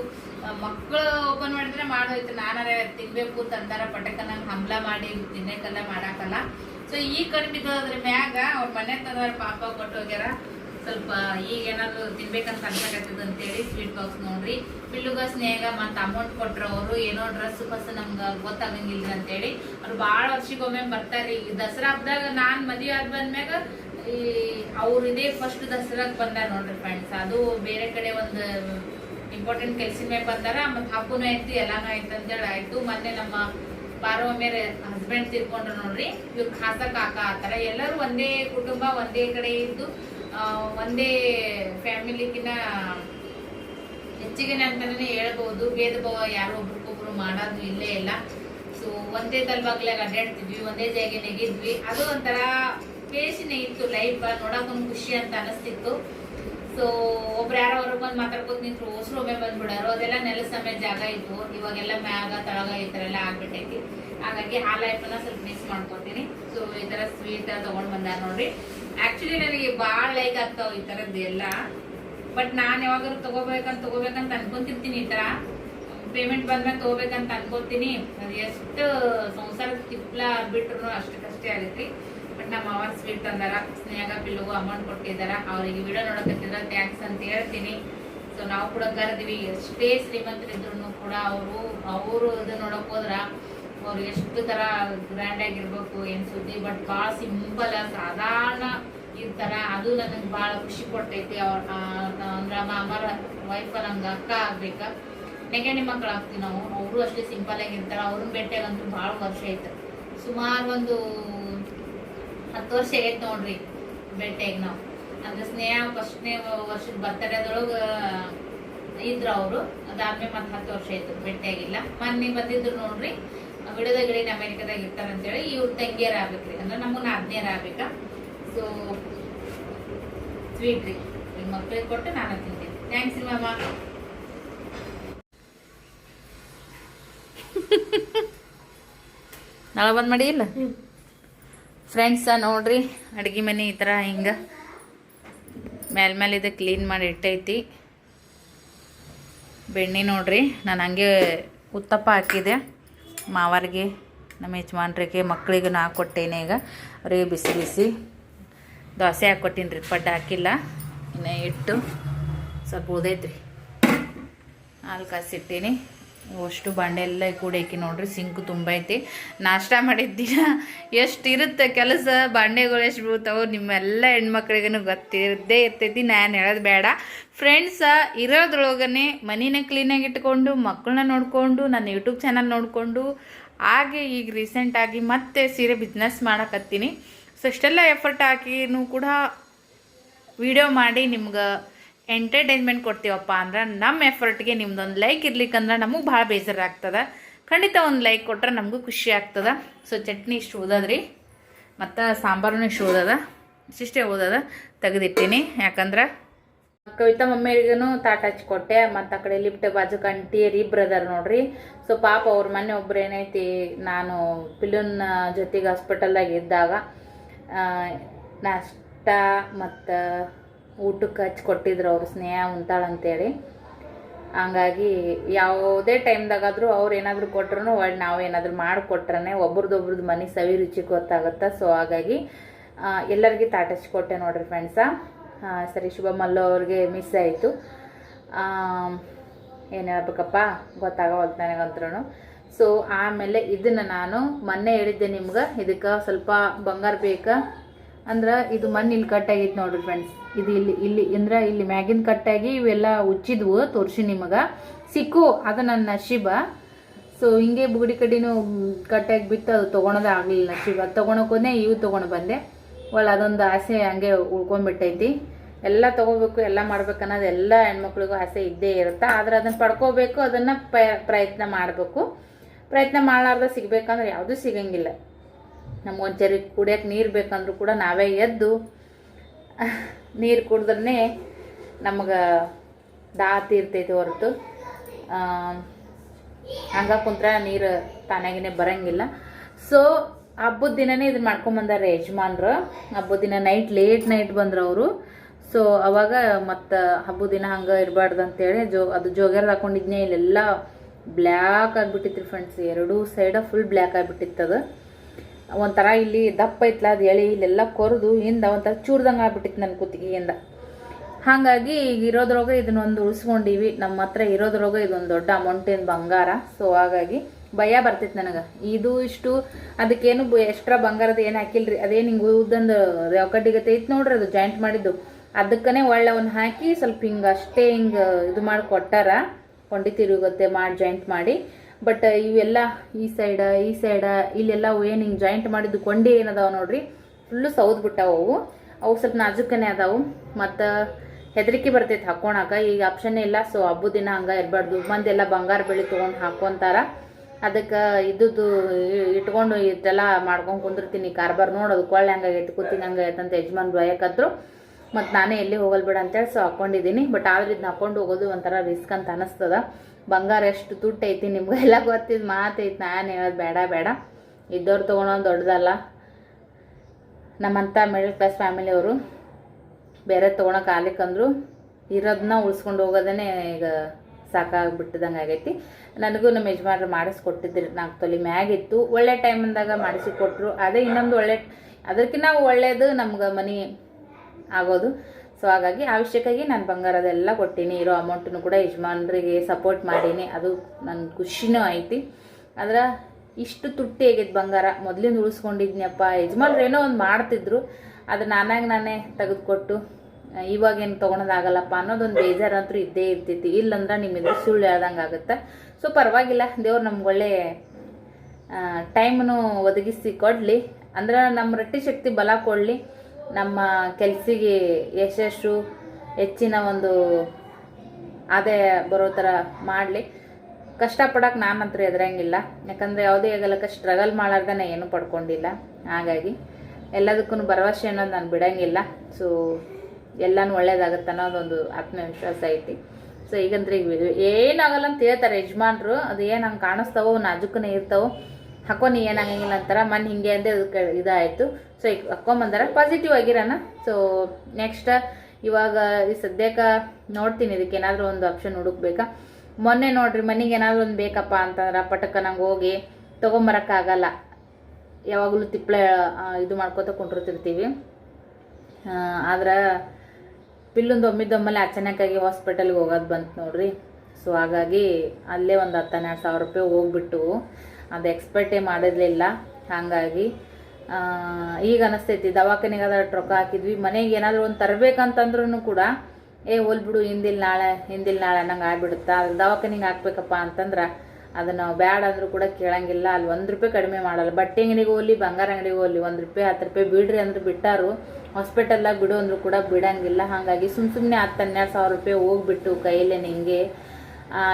ಮಕ್ಕಳು ಓಪನ್ ಮಾಡಿದ್ರೆ ಮಾಡೋಯ್ತು. ನಾನಾರ ತಿನ್ಬೇಕು ತಂದಾರ ನಂಗೆ ಹಂಬಲ ಮಾಡಿ ತಿನ್ನಕ್ಕೆಲ್ಲ ಮಾಡಾಕಲ್ಲ. ಸೊ ಈ ಕಡೆ ಅದ್ರ ಮ್ಯಾಗ ಅವ್ರ ಮನೆ ತಂದಾರ ಪಾಪ ಕೊಟ್ಟು ಹೋಗ್ಯಾರ. ಸ್ವಲ್ಪ ಈಗ ಏನಾದ್ರು ತಿನ್ಬೇಕಂತ ಅನ್ಸಕತ್ತದ ಅಂತೇಳಿ ಸ್ವೀಟ್ ಬಾಕ್ಸ್ ನೋಡ್ರಿ. ಪಿಲ್ಲುಗ, ಸ್ನೇಹ, ಮತ್ತ ಅಮೌಂಟ್ ಕೊಟ್ರ ಅವರು ಏನೋ ಡ್ರೆಸ್ ಫಸ್ ನಮ್ಗೆ ಗೊತ್ತಾಗಂಗಿಲ್ಲ ಅಂತೇಳಿ. ಅವ್ರು ಭಾಳ ವರ್ಷಕ್ಕೊಮ್ಮೆ ಬರ್ತಾರೆ ಈ ದಸರಾ ಹಬ್ಬದಾಗ ನಾನು ಮದ್ವಿ ಆದ್ ಬಂದ್ಮ್ಯಾಗ ಈ ಅವ್ರ ಇದೇ ಫಸ್ಟ್ ದಸರಾಗ್ ಬಂದಾರ ನೋಡ್ರಿ ಫ್ರೆಂಡ್ಸ್ ಅದು ಬೇರೆ ಕಡೆ ಒಂದು ಇಂಪಾರ್ಟೆಂಟ್ ಕೆಲ್ಸಿನ ಮೇಲೆ ಬಂದಾರ. ಮತ್ ಹಬ್ಬನೂ ಆಯ್ತು, ಎಲ್ಲಾನು ಆಯ್ತು ಅಂತೇಳಿ ಆಯ್ತು. ಮೊನ್ನೆ ನಮ್ಮ ಪಾರವ ಮೇಲೆ ಹಸ್ಬೆಂಡ್ ತಿರ್ಕೊಂಡ್ರು ನೋಡ್ರಿ. ಇವ್ರು ಖಾಸ ಕಾಕ ಆತರ ಎಲ್ಲರೂ ಒಂದೇ ಕುಟುಂಬ, ಒಂದೇ ಕಡೆ ಇದ್ದು ಒಂದೇ ಫ್ಯಾಮಿಲಿಗಿನ ಹೆಚ್ಚಿಗೆನೆ ಅಂತಾನೆ ಹೇಳ್ಬೋದು. ಭೇದ ಭಾವ ಯಾರೋ ಒಬ್ರಿಗೊಬ್ರು ಮಾಡೋದು ಇಲ್ಲೇ ಇಲ್ಲ. ಸೊ ಒಂದೇ ತಲ್ವಾಗ್ಲಾಗ ಅಡ್ಡಾಡ್ತಿದ್ವಿ, ಒಂದೇ ಜಾಗೆ ನೆಗಿದ್ವಿ ಅದು ಒಂಥರ ಬೇಸಿನೇ ಇತ್ತು ಲೈಫ್ ನೋಡಕ್ ಖುಷಿ ಅಂತ ಅನಿಸ್ತಿತ್ತು. ಸೊ ಒಬ್ರು ಯಾರೋ ಅವ್ರಿಗೆ ಬಂದು ಮಾತಾಡ್ಕೊತ ನಿಂತರು ಹೊಸರು ಒಮ್ಮೆ ಬಂದ್ಬಿಡೋರು, ಅದೆಲ್ಲ ನೆಲ ಸಮೇತ ಜಾಗ ಇತ್ತು ಇವಾಗೆಲ್ಲ ಮ್ಯಾಗ, ತಳಗ ಈ ಥರ ಎಲ್ಲ ಆಗ್ಬಿಟ್ಟೈತಿ. ಹಾಗಾಗಿ ಆ ಲೈಫನ್ನ ಸ್ವಲ್ಪ ಮಿಸ್ ಮಾಡ್ಕೊತೀನಿ. ಸೊ ಈ ಥರ ಸ್ವೀಟ್ ತೊಗೊಂಡು ಬಂದಾರ ನೋಡ್ರಿ. ಆ್ಯಕ್ಚುಲಿ ನನಗೆ ಭಾಳ ಲೈಕ್ ಆಗ್ತಾವೆ ಈ ಥರದ್ದು ಎಲ್ಲ. ಬಟ್ ನಾನು ಯಾವಾಗಾದ್ರು ತಗೋಬೇಕಂತ, ತೊಗೋಬೇಕಂತ ಅನ್ಕೊಂತಿರ್ತೀನಿ ಈ ಥರ ಪೇಮೆಂಟ್ ಬಂದ್ಮೇಲೆ ತೊಗೋಬೇಕಂತ ಅನ್ಕೋತೀನಿ. ಅದು ಎಷ್ಟು ಸಂಸಾರದ ತಿಪ್ಪಲ ಬಿಟ್ರು ಅಷ್ಟಕ್ಕಷ್ಟೇ ಆಗೈತಿ. ನಮ್ಮ ಅವರ್ ಸ್ವೀಟ್ ತಂದಾರ. ಸ್ನೇಹ ಪಿಲ್ಲುಗೂ ಅಮೌಂಟ್ ಕೊಟ್ಟಿದ್ದಾರ. ಅವರಿಗೆ ವಿಡಿಯೋ ನೋಡಕತ್ತಿದ್ರ ಥ್ಯಾಂಕ್ಸ್ ಅಂತ ಹೇಳ್ತೀನಿ. ಸೊ ನಾವು ಕೂಡ ಕರೆದ್ವಿ, ಎಷ್ಟೇ ಶ್ರೀಮಂತರಿದ್ರು ಕೂಡ ಅವರು ಅವರು ಇದು ನೋಡಕ್ ಹೋದ್ರ ಅವ್ರು ಎಷ್ಟು ತರ ಗ್ರ್ಯಾಂಡ್ ಆಗಿರ್ಬೇಕು, ಏನ್ ಸುದ್ದಿ ಬಟ್ ಭಾಳ ಸಿಂಪಲ್ ಸಾಧಾರಣ ಇರ್ತಾರ. ಅದು ನನಗೆ ಭಾಳ ಖುಷಿ ಕೊಡ್ತೈತಿ. ಅವ್ರ ಅಂದ್ರ ಅಮರ ವೈಫ್ ನಂಗೆ ಅಕ್ಕ ಆಗ್ಬೇಕ. ನೆಗಣಿ ಮಕ್ಕಳು ಆಗ್ತೀವಿ ನಾವು. ಅವರು ಅಷ್ಟೇ ಸಿಂಪಲ್ ಆಗಿರ್ತಾರ. ಅವ್ರನ್ನ ಭೇಟಿಯಾಗಂತೂ ಭಾಳ ವರ್ಷ ಆಯ್ತು. ಸುಮಾರು ಒಂದು ಹತ್ತು ವರ್ಷ ಆಗೈತೆ ನೋಡ್ರಿ ಭೇಟಿಯಾಗಿ ನಾವು. ಅಂದ್ರೆ ಸ್ನೇಹ ಫಸ್ಟ್ನೇ ವರ್ಷದ ಬರ್ತಡೇದೊಳಗೆ ಇದ್ರು ಅವರು. ಅದಾದ್ಮೇಲೆ ಮತ್ತೆ ಹತ್ತು ವರ್ಷ ಆಯ್ತು ಭೇಟಿಯಾಗಿಲ್ಲ ಮೊನ್ನೆ ಬಂದಿದ್ರು ನೋಡ್ರಿ ಬಿಡದ ಗಿಡ ಅಮೆರಿಕದಾಗ ಇರ್ತಾರ ಅಂತೇಳಿ ಇವ್ರ ತಂಗಿಯರ ಆಗ್ಬೇಕ್ರಿ. ಅಂದ್ರೆ ನಮ್ಮನ್ನ ಆಜ್ಞೆಯರ ಆಗ್ಬೇಕ. ಸೊ ಸ್ವೀಟ್ ರೀ. ಮಕ್ಕಳಿಗೆ ಕೊಟ್ಟು ನಾನು ತಿಂತೀನಿ. ಥ್ಯಾಂಕ್ಸ್ ರೀ ಮಾಮ. ನಾಳೆ ಬಂದ್ ಮಾಡಿ ಇಲ್ಲ? ಫ್ರೆಂಡ್ಸ ನೋಡ್ರಿ, ಅಡುಗೆ ಮನೆ ಈ ಥರ ಹಿಂಗೆ. ಮೇಲೆ ಮೇಲೆ ಇದು ಕ್ಲೀನ್ ಮಾಡಿ ಇಟ್ಟೈತಿ. ಬೆಣ್ಣೆ ನೋಡ್ರಿ, ನಾನು ಹಂಗೆ ಉತ್ತಪ್ಪ ಹಾಕಿದೆ. ಮಾವರಿಗೆ, ನಮ್ಮ ಯಜಮಾನ್ರಿಗೆ ಮಕ್ಕಳಿಗೆ ನಾ ಕೊಟ್ಟೇನೆ ಈಗ. ಅವ್ರಿಗೆ ಬಿಸಿ ಬಿಸಿ ದೋಸೆ ಹಾಕ್ಕೊಟ್ಟೀನಿ ರೀ, ಪಡ್ಡು ಹಾಕಿಲ್ಲ. ಇನ್ನು ಇಟ್ಟು ಸ್ವಲ್ಪ ಉದೈತ್ರಿ ಹಾಲು ಕಾಸಿಟ್ಟೀನಿ ಅಷ್ಟು ಬಾಂಡೆ ಎಲ್ಲ ಕೂಡೈಕಿ ನೋಡ್ರಿ, ಸಿಂಕು ತುಂಬ ಐತಿ. ನಾಷ್ಟ ಮಾಡಿದ್ದೀನ ಎಷ್ಟು ಇರುತ್ತೆ ಕೆಲಸ, ಬಾಂಡೆಗಳು ಎಷ್ಟು ಬೀಳ್ತಾವೆ ನಿಮ್ಮೆಲ್ಲ ಹೆಣ್ಮಕ್ಳಿಗೂ ಗೊತ್ತಿರದೇ ಇರ್ತೈತಿ, ನಾನು ಹೇಳೋದು ಬೇಡ. ಫ್ರೆಂಡ್ಸ ಇರೋದ್ರೊಳಗನೆ ಮನೇನ ಕ್ಲೀನಾಗಿ ಇಟ್ಕೊಂಡು ಮಕ್ಕಳನ್ನ ನೋಡಿಕೊಂಡು, ನನ್ನ ಯೂಟ್ಯೂಬ್ ಚಾನಲ್ ನೋಡಿಕೊಂಡು, ಹಾಗೆ ಈಗ ರೀಸೆಂಟಾಗಿ ಮತ್ತೆ ಸೀರೆ ಬಿಸ್ನೆಸ್ ಮಾಡಕತ್ತೀನಿ. ಸೊ ಇಷ್ಟೆಲ್ಲ ಎಫರ್ಟ್ ಹಾಕಿನೂ ಕೂಡ ವಿಡಿಯೋ ಮಾಡಿ ನಿಮ್ಗೆ ಎಂಟರ್ಟೈನ್ಮೆಂಟ್ ಕೊಡ್ತೀವಪ್ಪ ಅಂದ್ರೆ ನಮ್ಮ ಎಫರ್ಟ್ಗೆ ನಿಮ್ದೊಂದು ಲೈಕ್ ಇರ್ಲಿಕ್ಕಂದ್ರೆ ನಮಗೆ ಭಾಳ ಬೇಜಾರಾಗ್ತದೆ ಖಂಡಿತ ಒಂದು ಲೈಕ್ ಕೊಟ್ರೆ ನಮಗೂ ಖುಷಿ ಆಗ್ತದೆ. ಸೊ ಚಟ್ನಿ ಇಷ್ಟು ಓದದ್ರಿ? ಮತ್ತು ಸಾಂಬಾರು ಇಷ್ಟು ಓದದ? ಇಷ್ಟಿಷ್ಟೇ ಓದದ? ತೆಗೆದಿಟ್ಟೀನಿ. ಯಾಕಂದ್ರೆ ಕವಿತಾ ಮಮ್ಮಿಗೂ ತಾಟ ಹಚ್ಕೊಟ್ಟೆ. ಮತ್ತು ಆ ಕಡೆ ಲಿಫ್ಟ್ ಬಾಜು ಕಂಟಿಯರ್ ಇಬ್ರು ಅದಾರ ನೋಡ್ರಿ. ಸೊ ಪಾಪ ಅವ್ರ ಮನೆ ಒಬ್ರು ಏನೈತಿ, ನಾನು ಪಿಲುನ್ ಜೊತೆಗೆ ಹಾಸ್ಪಿಟಲ್ದಾಗ ಇದ್ದಾಗ ನಾಷ್ಟ ಮತ್ತು ಊಟಕ್ಕೆ ಹಚ್ಚಿ ಕೊಟ್ಟಿದ್ರು ಅವ್ರು, ಸ್ನೇಹ ಉಂತಾಳ ಅಂತೇಳಿ ಹಂಗಾಗಿ ಯಾವುದೇ ಟೈಮ್ದಾಗಾದರೂ ಅವ್ರು ಏನಾದರೂ ಕೊಟ್ರು ಒಳ್ಳೆ ನಾವು ಏನಾದರೂ ಮಾಡಿಕೊಟ್ರೆ ಒಬ್ರದ್ದೊಬ್ರದ್ದು ಮನೆ ಸವಿ ರುಚಿ ಗೊತ್ತಾಗುತ್ತೆ. ಸೊ ಹಾಗಾಗಿ ಎಲ್ಲರಿಗೆ ತಾಟ ಹಚ್ಕೊಟ್ಟೆ ನೋಡ್ರಿ ಫ್ರೆಂಡ್ಸ ಸರಿ ಶುಭ ಮಲ್ಲು ಅವ್ರಿಗೆ ಮಿಸ್ ಆಯಿತು. ಏನು ಹೇಳ್ಬೇಕಪ್ಪ? ಗೊತ್ತಾಗವಲ್ತು ನನಗಂತ್ರೂ ಸೊ ಆಮೇಲೆ ಇದನ್ನು ನಾನು ಮೊನ್ನೆ ಹೇಳಿದ್ದೆ ನಿಮ್ಗೆ, ಇದಕ್ಕೆ ಸ್ವಲ್ಪ ಬಂಗಾರ ಬೇಕಾ. ಅಂದ್ರೆ ಇದು ಮಣ್ಣು ಇಲ್ಲಿ ಕಟ್ಟಾಗಿತ್ತು ನೋಡ್ರಿ ಫ್ರೆಂಡ್ಸ್ ಇದು ಇಲ್ಲಿ ಇಲ್ಲಿ ಅಂದ್ರೆ ಇಲ್ಲಿ ಮ್ಯಾಗಿನ ಕಟ್ಟಾಗಿ ಇವೆಲ್ಲ ಉಚ್ಚಿದ್ವು, ತೋರಿಸಿ ನಿಮಗೆ. ಸಿಕ್ಕು, ಅದು ನನ್ನ ನಶೀಬ. ಸೊ ಹಿಂಗೆ ಬುಗಡಿ ಕಡ್ಡಿನೂ ಕಟ್ಟಾಗಿ ಬಿತ್ತು, ಅದು ತೊಗೊಳೋದೇ ಆಗಲಿಲ್ಲ ನಶೀಬ. ತೊಗೊಳಕೋನೆ ಇವು ತೊಗೊಂಡು ಬಂದೆ. ಒಳ್ಳೆ ಅದೊಂದು ಆಸೆ ಹಂಗೆ ಉಳ್ಕೊಂಡ್ಬಿಟ್ಟೈತಿ. ಎಲ್ಲ ತಗೋಬೇಕು, ಎಲ್ಲ ಮಾಡ್ಬೇಕು ಅನ್ನೋದು ಎಲ್ಲ ಹೆಣ್ಮಕ್ಳಿಗೂ ಆಸೆ ಇದ್ದೇ ಇರುತ್ತೆ. ಆದ್ರೆ ಅದನ್ನು ಪಡ್ಕೋಬೇಕು, ಅದನ್ನು ಪ್ರಯತ್ನ ಮಾಡಬೇಕು. ಪ್ರಯತ್ನ ಮಾಡಲಾರ್ದ ಸಿಗಬೇಕಂದ್ರೆ ಯಾವುದೂ ಸಿಗಂಗಿಲ್ಲ. ನಮ್ಗೊಂದು ಚರಿ ಕುಡಿಯೋಕೆ ನೀರು ಬೇಕಂದ್ರೂ ಕೂಡ ನಾವೇ ಎದ್ದು ನೀರು ಕುಡಿದ್ರೆ ನಮಗೆ ದಾತಿ ಇರ್ತೈತಿ ಹೊರತು. ಹಂಗ ಕುಂತ್ರ ನೀರು ತಾನಾಗಿನೇ ಬರಂಗಿಲ್ಲ. ಸೊ ಹಬ್ಬದ ದಿನನೇ ಇದನ್ನ ಮಾಡ್ಕೊಂಬಂದಾರೆ ಯಜಮಾನ್ರು. ಹಬ್ಬದ ದಿನ ನೈಟ್ ಲೇಟ್ ನೈಟ್ ಬಂದ್ರು ಅವರು. ಸೊ ಅವಾಗ ಮತ್ತು ಹಬ್ಬದ ದಿನ ಹಂಗೆ ಇರಬಾರ್ದು ಅಂತೇಳಿ ಜೋ, ಅದು ಜೋಗ್ಯಾರ್ದು ಹಾಕೊಂಡಿದ್ನೇ ಇಲ್ಲೆಲ್ಲ ಬ್ಲ್ಯಾಕ್ ಆಗಿಬಿಟ್ಟಿತ್ತು ಫ್ರೆಂಡ್ಸ್ ಎರಡೂ ಸೈಡ ಫುಲ್ ಬ್ಲ್ಯಾಕ್ ಆಗಿಬಿಟ್ಟಿತ್ತು ಅದು ಒಂಥರ ಇಲ್ಲಿ ದಪ್ಪ ಐತ್ಲ ಅದು ಎಳೆ ಇಲ್ಲೆಲ್ಲ ಕೊರೆದು ಹಿಂದ ಒಂಥರ ಚೂರ್ದಂಗೆ ಆಗ್ಬಿಟ್ಟಿತ್ತು ನನ್ನ ಕುತ್ತಿಗೆಯಿಂದ. ಹಾಗಾಗಿ ಈಗ ಇರೋದ್ರೊಳಗೆ ಇದನ್ನೊಂದು ಉಳಿಸ್ಕೊಂಡಿವಿ. ನಮ್ಮ ಹತ್ರ ಇರೋದ್ರೊಳಗೆ ಇದೊಂದು ದೊಡ್ಡ ಅಮೌಂಟಿನ ಬಂಗಾರ. ಸೊ ಹಾಗಾಗಿ ಭಯ ಬರ್ತಿತ್ತು ನನಗೆ. ಇದು ಇಷ್ಟು ಅದಕ್ಕೇನು ಎಕ್ಸ್ಟ್ರಾ ಬಂಗಾರದ ಏನು ಹಾಕಿಲ್ರಿ? ಅದೇನು ಹಿಂಗೆ ಉದ್ದಂದು ರೊಕ್ಕಡ್ಡಿಗತ್ತೆ ಐತೆ ನೋಡ್ರಿ ಅದು ಜಾಯಿಂಟ್ ಮಾಡಿದ್ದು. ಅದಕ್ಕನೇ ಒಳ್ಳೆ ಒಂದು ಹಾಕಿ ಸ್ವಲ್ಪ ಹಿಂಗೆ ಅಷ್ಟೇ ಹಿಂಗೆ ಇದು ಮಾಡಿ ಕೊಟ್ಟಾರ ಕೊಂಡಿ ತಿರುಗತ್ತೆ ಮಾಡಿ ಜಾಯಿಂಟ್ ಮಾಡಿ. ಬಟ್ ಇವೆಲ್ಲ ಈ ಸೈಡ ಈ ಸೈಡ ಇಲ್ಲೆಲ್ಲ ಏನು ಹಿಂಗೆ ಜಾಯಿಂಟ್ ಮಾಡಿದ್ದು ಕೊಂಡಿ ಏನದಾವ ನೋಡ್ರಿ? ಫುಲ್ಲು ಸೌದ್ ಬಿಟ್ಟಾವ ಅವು. ಅವು ಸ್ವಲ್ಪ ನಾಜುಕನೇ ಅದಾವು. ಮತ್ತು ಹೆದರಿಕೆ ಬರ್ತೈತೆ ಹಾಕೋಣಾಕ. ಈಗ ಆಪ್ಷನ್ ಇಲ್ಲ. ಸೊ ಹಬ್ಬದ ದಿನ ಹಂಗೆ ಇರಬಾರ್ದು. ಮಂದೆಲ್ಲ ಬಂಗಾರ ಬೆಳಿ ತೊಗೊಂಡು ಹಾಕೋಂತಾರ. ಅದಕ್ಕೆ ಇದ್ದುದು ಇಟ್ಕೊಂಡು ಇಷ್ಟೆಲ್ಲ ಮಾಡ್ಕೊಂಡು ಕುಂದಿರ್ತೀನಿ. ಕಾರ್ಬಾರ್ ನೋಡೋದು ಕೊಳ್ಳೆ ಹಂಗಾಗಿ ಕೂತಿಂಗ್ ಹಂಗೆ ಅಂತ ಯಜಮಾನ್ ಬಯಕತ್ರು. ಮತ್ತು ನಾನೇ ಎಲ್ಲಿ ಹೋಗಲ್ ಅಂತ ಅಂತೇಳಿ ಸೊ ಹಾಕ್ಕೊಂಡಿದ್ದೀನಿ ಬಟ್ ಆದ್ರೆ ಇದನ್ನ ಹಾಕೊಂಡು ಹೋಗೋದು ಒಂಥರ ರಿಸ್ಕ್ ಅಂತ ಅನಿಸ್ತದ. ಬಂಗಾರ ಎಷ್ಟು ತುಟ್ಟೈತಿ ಐತಿ ನಿಮ್ಗೆಲ್ಲ ಗೊತ್ತಿದ್ದು ಮಾತೈತಿ ನಾನು ಹೇಳೋದು ಬೇಡ ಬೇಡ. ಇದ್ದವ್ರು ತೊಗೊಳೋದು ದೊಡ್ಡದಲ್ಲ. ನಮ್ಮಂಥ ಮಿಡಲ್ ಕ್ಲಾಸ್ ಫ್ಯಾಮಿಲಿಯವರು ಬೇರೆ ತೊಗೊಳಕ್ಕೆ ಆಗ್ಲಿಕ್ಕಂದ್ರು ಇರೋದನ್ನ ಉಳಿಸ್ಕೊಂಡು ಹೋಗೋದೇ ಈಗ ಸಾಕಾಗ್ಬಿಟ್ಟಿದಂಗೆ ಆಗೈತಿ. ನನಗೂ ನಮ್ಮ ಯಜಮಾನ್ರು ಮಾಡಿಸ್ಕೊಟ್ಟಿದ್ರು ನಾಲ್ಕು ತೊಲಿ ಮ್ಯಾಗಿತ್ತು ಒಳ್ಳೆ ಟೈಮಿಂದಾಗ ಮಾಡಿಸಿಕೊಟ್ರು ಅದೇ ಇನ್ನೊಂದು ಒಳ್ಳೆ, ಅದಕ್ಕಿಂತ ಒಳ್ಳೇದು ನಮ್ಗೆ ಮನೆ ಆಗೋದು. ಸೊ ಹಾಗಾಗಿ ಅವಶ್ಯಕ್ಕಾಗಿ ನಾನು ಬಂಗಾರದೆಲ್ಲ ಕೊಟ್ಟೀನಿ. ಇರೋ ಅಮೌಂಟನ್ನು ಕೂಡ ಯಜಮಾನ್ರಿಗೆ ಸಪೋರ್ಟ್ ಮಾಡೀನಿ. ಅದು ನನ್ನ ಖುಷಿನೂ ಐತಿ. ಆದ್ರೆ ಇಷ್ಟು ತುಟ್ಟಿ ಆಗೈತೆ ಬಂಗಾರ ಮೊದಲಿಂದ ಉಳಿಸ್ಕೊಂಡಿದ್ನಪ್ಪ. ಯಜಮಾನ್ರು ಏನೋ ಒಂದು ಮಾಡ್ತಿದ್ರು. ಅದು ನಾನಾಗ ನಾನೇ ತೆಗೆದುಕೊಟ್ಟು ಇವಾಗೇನು ತೊಗೊಳೋದಾಗಲ್ಲಪ್ಪ ಅನ್ನೋದೊಂದು ಬೇಜಾರಂತೂ ಇದ್ದೇ ಇರ್ತೈತಿ ಇಲ್ಲಂದ್ರೆ ನಿಮ್ಮಿಂದ ಸುಳ್ಳು ಹೇಳ್ದಂಗೆ ಆಗುತ್ತೆ. ಸೊ ಪರವಾಗಿಲ್ಲ. ದೇವ್ರು ನಮ್ಗೆ ಒಳ್ಳೆ ಟೈಮನ್ನು ಒದಗಿಸಿ ಕೊಡಲಿ. ಅಂದ್ರೆ ನಮ್ಮ ರಟ್ಟಿ ಶಕ್ತಿ ಬಲ ಕೊಡಲಿ. ನಮ್ಮ ಕೆಲಸಿಗೆ ಯಶಸ್ಸು, ಹೆಚ್ಚಿನ ಒಂದು ಆದಾಯ ಬರೋ ಥರ ಮಾಡಲಿ. ಕಷ್ಟಪಡಕ್ಕೆ ನಾನಂತರ ಎದುರಂಗಿಲ್ಲ ಯಾಕಂದರೆ ಯಾವುದೇ ಆಗಲಕ್ಕೆ ಸ್ಟ್ರಗಲ್ ಮಾಡಾರ್ದೇ ಏನೂ ಪಡ್ಕೊಂಡಿಲ್ಲ. ಹಾಗಾಗಿ ಎಲ್ಲದಕ್ಕೂ ಭರವಸೆ ಅನ್ನೋದು ನಾನು ಬಿಡೋಂಗಿಲ್ಲ. ಸೊ ಎಲ್ಲನೂ ಒಳ್ಳೇದಾಗುತ್ತೆ ಅನ್ನೋದೊಂದು ಆತ್ಮವಿಶ್ವಾಸ ಐತಿ. ಸೊ ಈಗಂದ್ರೆ ಏನಾಗಲ್ಲ ಅಂತ ಹೇಳ್ತಾರೆ ಯಜಮಾನ್ರು. ಅದು ಏನು ಹಂಗೆ ಕಾಣಿಸ್ತಾವೋ, ನಾಜುಕನೇ ಇರ್ತಾವೋ ಹಾಕೋ ನೀ ಏನಾಗಂಗಿಲ್ಲ ಅಂತಾರ. ಮನ್ ಹಿಂಗೆ ಅಂದೆ ಇದಾಯಿತು. ಸೊ ಈಗ ಹಾಕೊಂಬಂದಾರ ಪಾಸಿಟಿವ್ ಆಗಿರೋಣ. ಸೊ ನೆಕ್ಸ್ಟ್ ಇವಾಗ ಈ ಸದ್ಯಕ್ಕೆ ನೋಡ್ತೀನಿ ಇದಕ್ಕೆ ಏನಾದರೂ ಒಂದು ಆಪ್ಷನ್ ಹುಡುಕ್ಬೇಕಾ. ಮೊನ್ನೆ ನೋಡ್ರಿ, ಮನೆಗೆ ಏನಾದರೂ ಒಂದು ಬೇಕಪ್ಪ ಅಂತಂದ್ರೆ ಪಟಕ ನಂಗೆ ಹೋಗಿ ತೊಗೊಂಬರೋಕ್ಕಾಗಲ್ಲ ಯಾವಾಗಲೂ ತಿಪ್ಪಳೆ ಇದು ಮಾಡ್ಕೋತ ಕುಂಡಿರ್ತಿರ್ತೀವಿ. ಆದ್ರೆ ಪಿಲ್ಲೊಂದು ಒಮ್ಮಿದ್ದೊಮ್ಮಲೆ ಅಚಾನಕ್ಕಾಗಿ ಹಾಸ್ಪಿಟಲ್ಗೆ ಹೋಗೋದು ಬಂತು ನೋಡ್ರಿ. ಸೊ ಹಾಗಾಗಿ ಅಲ್ಲೇ ಒಂದು ಹತ್ತು ಹನ್ನೆರಡು ಸಾವಿರ ರೂಪಾಯಿ ಹೋಗ್ಬಿಟ್ಟು ಅದು ಎಕ್ಸ್ಪೆಕ್ಟೇ ಮಾಡಿರಲಿಲ್ಲ. ಹಾಗಾಗಿ ಈಗ ಅನಿಸ್ತೈತಿ. ದವಾಖಾನೆಗೆ ಅದರ ರೊಕ್ಕ ಹಾಕಿದ್ವಿ. ಮನೆಗೆ ಏನಾದರೂ ಒಂದು ತರಬೇಕಂತಂದ್ರೂ ಕೂಡ ಏ ಹೋಲ್ ಬಿಡು ನಾಳೆ ಹಿಂದಿಲ್ ನಾಳೆ ನಂಗೆ ಆಗ್ಬಿಡುತ್ತಾ? ಅದು ದವಾಖಾನೆಗೆ ಹಾಕ್ಬೇಕಪ್ಪ ಅಂತಂದ್ರೆ ಅದನ್ನು ಬ್ಯಾಡ ಅಂದರೂ ಕೂಡ ಕೇಳಂಗಿಲ್ಲ. ಅಲ್ಲಿ ಒಂದು ರೂಪಾಯಿ ಕಡಿಮೆ ಮಾಡಲ್ಲ. ಬಟ್ಟೆ ಅಂಗಡಿಗೆ ಹೋಗ್ಲಿ ಬಂಗಾರ ಅಂಗಡಿಗೆ ಹೋಗ್ಲಿ ಒಂದು ರೂಪಾಯಿ ಹತ್ತು ರೂಪಾಯಿ ಬಿಡ್ರಿ ಅಂದ್ರೆ ಬಿಟ್ಟಾರು ಹಾಸ್ಪಿಟಲ್ಲಾಗ ಬಿಡು ಅಂದರೂ ಕೂಡ ಬಿಡಂಗಿಲ್ಲ. ಹಾಗಾಗಿ ಸುಮ್ಮ ಸುಮ್ಮನೆ ಹತ್ತು ಹನ್ನೆರಡು ಸಾವಿರ ರೂಪಾಯಿ ಹೋಗ್ಬಿಟ್ಟು ಕೈಯಲ್ಲೇ ಆ,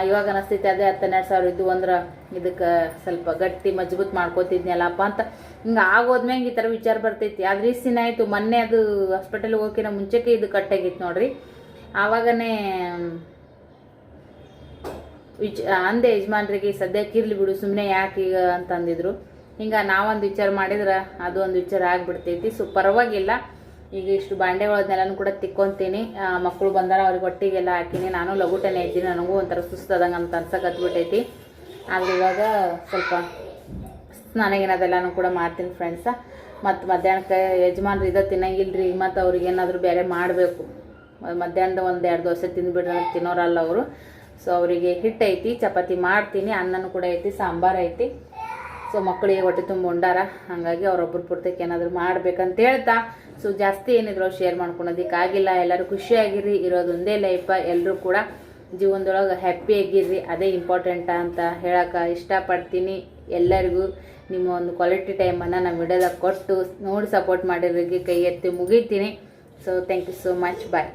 ಇವಾಗ ಅನಿಸ್ತೈತೆ ಅದೇ ಹತ್ತು ಹನ್ನೆರಡು ಸಾವಿರ ಇದ್ದು ಅಂದ್ರೆ ಇದಕ್ಕೆ ಸ್ವಲ್ಪ ಗಟ್ಟಿ ಮಜಬೂತ್ ಮಾಡ್ಕೋತಿದ್ನಲ್ಲಪ್ಪ ಅಂತ. ಹಿಂಗೆ ಆಗೋದ್ಮ್ಯಾಗ ಈ ಥರ ವಿಚಾರ ಬರ್ತೈತಿ. ಆದ್ರೆ ಈ ಸಿನ ಆಯಿತು. ಮೊನ್ನೆ ಅದು ಹಾಸ್ಪಿಟಲ್ಗೆ ಹೋಗಿನ ಮುಂಚೆಗೆ ಇದು ಕಟ್ಟಾಗಿತ್ತು ನೋಡ್ರಿ. ಆವಾಗನೇ ವಿಚ ಅಂದೆ ಯಜಮಾನ್ರಿಗೆ ಸದ್ಯಕ್ಕೆ ಇರ್ಲಿ ಬಿಡು ಸುಮ್ಮನೆ ಯಾಕೆ ಈಗ ಅಂತಂದಿದ್ರು. ಹಿಂಗೆ ನಾವೊಂದು ವಿಚಾರ ಮಾಡಿದ್ರೆ ಅದು ಒಂದು ವಿಚಾರ ಆಗಿಬಿಡ್ತೈತಿ. ಸೊ ಪರವಾಗಿಲ್ಲ. ಈಗ ಇಷ್ಟು ಬಾಂಡೆಗಳನ್ನೆಲ್ಲನೂ ಕೂಡ ತಿಕ್ಕೊಂತೀನಿ. ಮಕ್ಕಳು ಬಂದಾರ, ಅವ್ರಿಗೆ ಒಟ್ಟಿಗೆಲ್ಲ ಹಾಕಿನಿ. ನಾನು ಲಘುಟನೆ ಇದ್ದೀನಿ, ನನಗೂ ಒಂಥರ ಸುಸ್ತದಂಗೆ ಅಂತ ಅನ್ಸಕತ್ಬಿಟ್ಟೈತಿ ಆದ್ರೆ ಇವಾಗ ಸ್ವಲ್ಪ ಸ್ನಾನಗೇನದೆಲ್ಲನೂ ಕೂಡ ಮಾಡ್ತೀನಿ ಫ್ರೆಂಡ್ಸ ಮತ್ತು ಮಧ್ಯಾಹ್ನಕ್ಕೆ ಯಜಮಾನ್ರು ಇದ ರೀ ಮತ್ತು ಅವ್ರಿಗೆ ಏನಾದರೂ ಬೇರೆ ಮಾಡಬೇಕು. ಮಧ್ಯಾಹ್ನದ ಒಂದು ಎರಡು ದೋಸೆ ತಿಂದುಬಿಟ್ರೆ ತಿನ್ನೋರಲ್ಲ ಅವರು. ಸೊ ಅವರಿಗೆ ಹಿಟ್ಟು ಐತಿ ಚಪಾತಿ ಮಾಡ್ತೀನಿ, ಅನ್ನನೂ ಕೂಡ ಐತಿ, ಸಾಂಬಾರು ಐತಿ. ಸೊ ಮಕ್ಕಳಿಗೆ ಹೊಟ್ಟೆ ತುಂಬ ಉಂಡಾರ. ಹಾಗಾಗಿ ಅವ್ರೊಬ್ಬರು ಪೂರ್ತಕ್ಕೆ ಏನಾದರೂ ಮಾಡ್ಬೇಕಂತ ಹೇಳ್ತಾ. ಸೊ ಜಾಸ್ತಿ ಏನಿದ್ರು ಶೇರ್ ಮಾಡ್ಕೊಳೋದಕ್ಕಾಗಿಲ್ಲ ಎಲ್ಲರೂ ಖುಷಿಯಾಗಿರ್ರಿ ಇರೋದೊಂದೇ ಲೈಫ ಎಲ್ಲರೂ ಕೂಡ ಜೀವನದೊಳಗೆ ಹ್ಯಾಪಿಯಾಗಿರ್ರಿ ಅದೇ ಇಂಪಾರ್ಟೆಂಟ ಅಂತ ಹೇಳಕ್ಕೆ ಇಷ್ಟಪಡ್ತೀನಿ. ಎಲ್ಲರಿಗೂ ನಿಮ್ಮ ಒಂದು ಕ್ವಾಲಿಟಿ ಟೈಮನ್ನು ನಮ್ಮ ವಿಡಿಯೋದಾಗ ಕೊಟ್ಟು ನೋಡಿ ಸಪೋರ್ಟ್ ಮಾಡಿರೋರಿಗೆ ಕೈ ಎತ್ತಿ ಮುಗಿತೀನಿ. So thank you so much bye